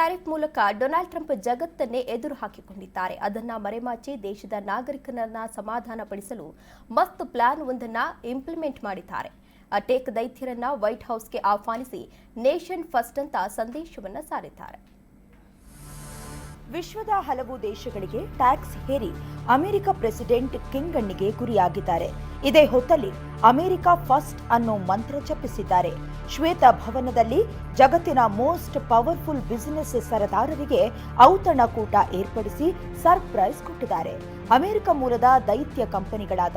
Tariff ಮೂಲಕ Donald Trump ಜಗತ್ತನ್ನೇ ಎದುರು ಹಾಕಿಕೊಂಡಿದ್ದಾರೆ. ಅದನ್ನ ಮರೆಮಾಚಿ ದೇಶದ ನಾಗರಿಕರನ್ನ ಸಮಾಧಾನಪಡಿಸಲು ಮಸ್ತ್ ಪ್ಲಾನ್ ಒಂದನ್ನ ಇಂಪ್ಲಿಮೆಂಟ್ ಮಾಡಿದ್ದಾರೆ. ಅಟೇಕ್ ದೈತ್ಯರನ್ನ ವೈಟ್ ಹೌಸ್ಗೆ ಆಹ್ವಾನಿಸಿ ನೇಷನ್ ಫಸ್ಟ್ ಅಂತ ಸಂದೇಶವನ್ನ ಸಾರಿದ್ದಾರೆ. ವಿಶ್ವದ ಹಲವು ದೇಶಗಳಿಗೆ ಟ್ಯಾಕ್ಸ್ ಹೇರಿ ಅಮೆರಿಕ ಪ್ರೆಸಿಡೆಂಟ್ ಕಿಂಗಣ್ಣಿಗೆ ಗುರಿಯಾಗಿದ್ದಾರೆ. ಇದೇ ಹೊತ್ತಲ್ಲಿ ಅಮೆರಿಕ ಫಸ್ಟ್ ಅನ್ನೋ ಮಂತ್ರ ಜಪಿಸಿದ್ದಾರೆ. ಶ್ವೇತ ಭವನದಲ್ಲಿ ಜಗತ್ತಿನ ಮೋಸ್ಟ್ ಪವರ್ಫುಲ್ ಬಿಸಿನೆಸ್ ಸರದಾರರಿಗೆ ಔತಣಕೂಟ ಏರ್ಪಡಿಸಿ ಸರ್ಪ್ರೈಸ್ ಕೊಟ್ಟಿದ್ದಾರೆ. ಅಮೆರಿಕ ಮೂಲದ ದೈತ್ಯ ಕಂಪನಿಗಳಾದ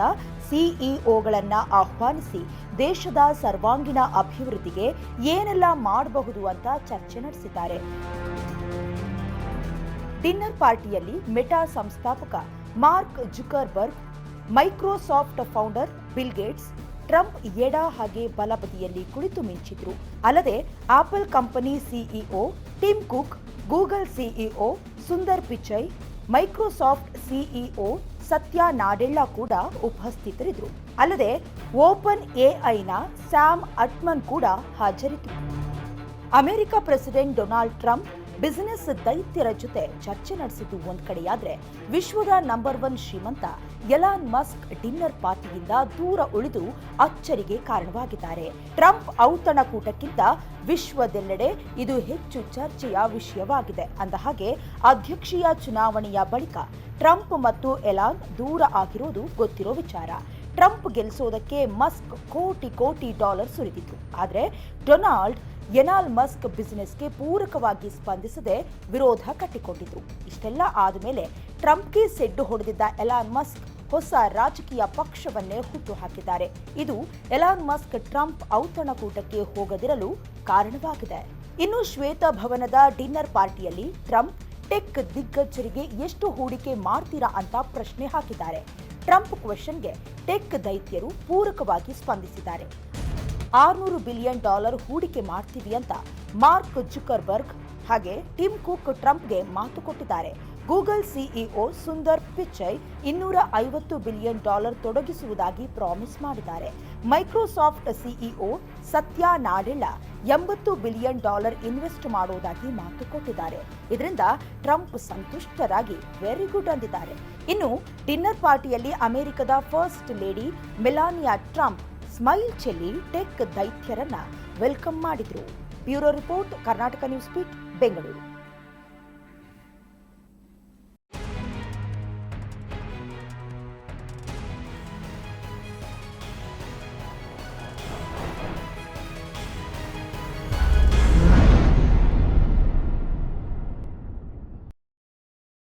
ಸಿಇಒಗಳನ್ನ ಆಹ್ವಾನಿಸಿ ದೇಶದ ಸರ್ವಾಂಗೀಣ ಅಭಿವೃದ್ಧಿಗೆ ಏನೆಲ್ಲ ಮಾಡಬಹುದು ಅಂತ ಚರ್ಚೆ ನಡೆಸಿದ್ದಾರೆ. ಡಿನ್ನರ್ ಪಾರ್ಟಿಯಲ್ಲಿ ಮೆಟಾ ಸಂಸ್ಥಾಪಕ Mark Zuckerberg, Microsoft founder Bill Gates, Trump ಎಡ ಹಾಗೆ ಬಲಬದಿಯಲ್ಲಿ ಕುಳಿತು ಮಿಂಚಿದ್ರು. ಅಲ್ಲದೆ Apple company CEO Tim Cook, Google CEO Sundar Pichai Microsoft CEO Satya Nadella ಕೂಡ ಉಪಸ್ಥಿತರಿದ್ರು. ಅಲ್ಲದೆ ಓಪನ್ ಎಐನ ಸ್ಯಾಮ್ ಅಟ್ಮನ್ ಕೂಡ ಹಾಜರಿದ್ದರು. America president Donald Trump business ದೈತ್ಯರ ಜೊತೆ ಚರ್ಚೆ ನಡೆಸಿದ್ದು ಒಂದ್ ಕಡೆಯಾದ್ರೆ ವಿಶ್ವದ ನಂಬರ್ ಒನ್ ಶ್ರೀಮಂತ ಎಲಾನ್ ಮಸ್ಕ್ ಡಿನ್ನರ್ ಪಾರ್ಟಿಯಿಂದ ದೂರ ಉಳಿದು ಅಚ್ಚರಿಗೆ ಕಾರಣವಾಗಿದ್ದಾರೆ. ಟ್ರಂಪ್ ಔತಣಕೂಟಕ್ಕಿಂತ ವಿಶ್ವದೆಲ್ಲೆಡೆ ಇದು ಹೆಚ್ಚು ಚರ್ಚೆಯ ವಿಷಯವಾಗಿದೆ. ಅಂದ ಹಾಗೆ ಅಧ್ಯಕ್ಷೀಯ ಚುನಾವಣೆಯ ಬಳಿಕ ಟ್ರಂಪ್ ಮತ್ತು ಎಲಾನ್ ದೂರ ಆಗಿರೋದು ಗೊತ್ತಿರೋ ವಿಚಾರ. ಟ್ರಂಪ್ ಗೆಲ್ಲಿಸೋದಕ್ಕೆ ಮಸ್ಕ್ ಕೋಟಿ ಕೋಟಿ ಡಾಲರ್ ಸುರಿದಿತ್ತು. ಆದರೆ ಡೊನಾಲ್ಡ್ ಎನಾಲ್ ಮಸ್ಕ್ ಬಿಸಿನೆಸ್ಗೆ ಪೂರಕವಾಗಿ ಸ್ಪಂದಿಸದೆ ವಿರೋಧ ಕಟ್ಟಿಕೊಂಡಿತು ಇಷ್ಟೆಲ್ಲ ಆದಮೇಲೆ ಟ್ರಂಪ್ಗೆ ಸೆಡ್ಡು ಹೊಡೆದಿದ್ದ ಎಲಾನ್ ಮಸ್ಕ್ ಹೊಸ ರಾಜಕೀಯ ಪಕ್ಷವನ್ನೇ ಹುಟ್ಟು ಹಾಕಿದ್ದಾರೆ. ಇದು ಎಲಾನ್ ಮಸ್ಕ್ ಟ್ರಂಪ್ ಔತಣಕೂಟಕ್ಕೆ ಹೋಗದಿರಲು ಕಾರಣವಾಗಿದೆ. ಇನ್ನು ಶ್ವೇತ ಭವನದ ಡಿನ್ನರ್ ಪಾರ್ಟಿಯಲ್ಲಿ ಟ್ರಂಪ್ ಟೆಕ್ ದಿಗ್ಗಜರಿಗೆ ಎಷ್ಟು ಹೂಡಿಕೆ ಮಾಡ್ತೀರಾ ಅಂತ ಪ್ರಶ್ನೆ ಹಾಕಿದ್ದಾರೆ. ಟ್ರಂಪ್ ಕ್ವೆಶನ್ಗೆ ಟೆಕ್ ದೈತ್ಯರು ಪೂರಕವಾಗಿ ಸ್ಪಂದಿಸಿದ್ದಾರೆ. ಆರುನೂರು ಬಿಲಿಯನ್ ಡಾಲರ್ ಹೂಡಿಕೆ ಮಾಡ್ತೀವಿ ಅಂತ ಮಾರ್ಕ್ ಜುಕರ್ಬರ್ಗ್ ಹಾಗೆ ಟಿಮ್ ಕುಕ್ ಟ್ರಂಪ್ಗೆ ಮಾತು ಕೊಟ್ಟಿದ್ದಾರೆ. ಗೂಗಲ್ ಸಿಇಒ ಸುಂದರ್ ಪಿಚೈ ಇನ್ನೂರ ಐವತ್ತು ಬಿಲಿಯನ್ ಡಾಲರ್ ತೊಡಗಿಸುವುದಾಗಿ ಪ್ರಾಮಿಸ್ ಮಾಡಿದ್ದಾರೆ. ಮೈಕ್ರೋಸಾಫ್ಟ್ ಸಿಇಒ ಸತ್ಯ ನಾಡೆಳ್ಳ ಎಂಬತ್ತು ಬಿಲಿಯನ್ ಡಾಲರ್ ಇನ್ವೆಸ್ಟ್ ಮಾಡುವುದಾಗಿ ಮಾತು ಕೊಟ್ಟಿದ್ದಾರೆ. ಇದರಿಂದ ಟ್ರಂಪ್ ಸಂತುಷ್ಟರಾಗಿ ವೆರಿ ಗುಡ್ ಅಂದಿದ್ದಾರೆ. ಇನ್ನು ಡಿನ್ನರ್ ಪಾರ್ಟಿಯಲ್ಲಿ ಅಮೆರಿಕದ first lady Melania Trump smile ಚೆಲ್ಲಿ ಟೆಕ್ ದೈತ್ಯರನ್ನ ವೆಲ್ಕಮ್ ಮಾಡಿದ್ರು. ಬ್ಯೂರೋ ರಿಪೋರ್ಟ್, ಕರ್ನಾಟಕ ನ್ಯೂಸ್ ಪೀಟ್ ಬೆಂಗಳೂರು.